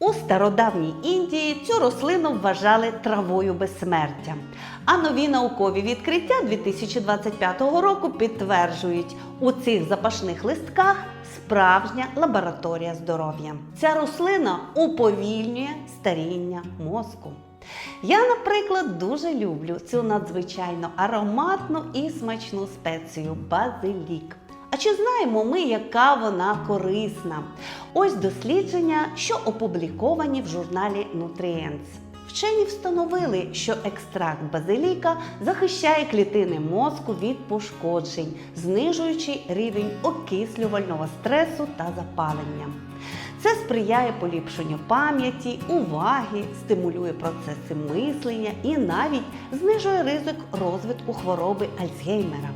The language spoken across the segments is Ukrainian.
У стародавній Індії цю рослину вважали травою безсмертя. А нові наукові відкриття 2025 року підтверджують, у цих запашних листках справжня лабораторія здоров'я. Ця рослина уповільнює старіння мозку. Я, наприклад, дуже люблю цю надзвичайно ароматну і смачну спецію базилік. А чи знаємо ми, яка вона корисна? Ось дослідження, що опубліковані в журналі Nutrients. Вчені встановили, що екстракт базиліка захищає клітини мозку від пошкоджень, знижуючи рівень окислювального стресу та запалення. Це сприяє поліпшенню пам'яті, уваги, стимулює процеси мислення і навіть знижує ризик розвитку хвороби Альцгеймера.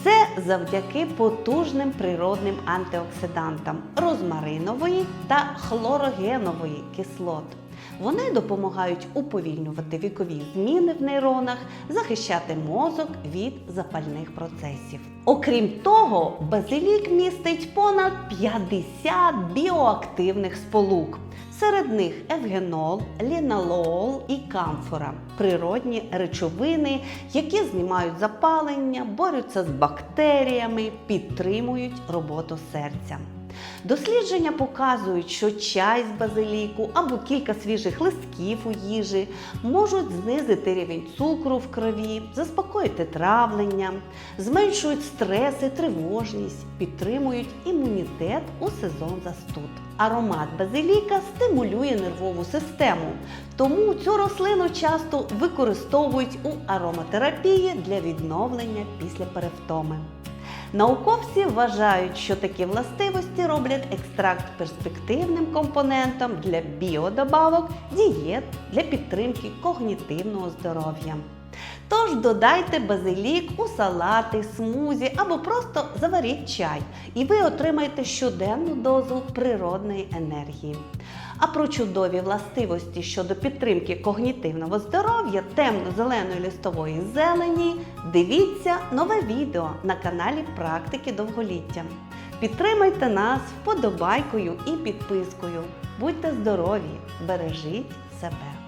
Все завдяки потужним природним антиоксидантам розмаринової та хлорогенової кислот. Вони допомагають уповільнювати вікові зміни в нейронах, захищати мозок від запальних процесів. Окрім того, базилік містить понад 50 біоактивних сполук. Серед них евгенол, ліналол і камфора природні речовини, які знімають запалення, борються з бактеріями, підтримують роботу серця. Дослідження показують, що чай з базиліку або кілька свіжих листків у їжі можуть знизити рівень цукру в крові, заспокоїти травлення, зменшують стрес і тривожність, підтримують імунітет у сезон застуд. Аромат базиліка стимулює нервову систему, тому цю рослину часто використовують у ароматерапії для відновлення після перевтоми. Науковці вважають, що такі властивості роблять екстракт перспективним компонентом для біодобавок, дієт для підтримки когнітивного здоров'я. Тож додайте базилік у салати, смузі або просто заваріть чай, і ви отримаєте щоденну дозу природної енергії. А про чудові властивості щодо підтримки когнітивного здоров'я темно-зеленої листової зелені дивіться нове відео на каналі Практики довголіття. Підтримайте нас вподобайкою і підпискою. Будьте здорові, бережіть себе!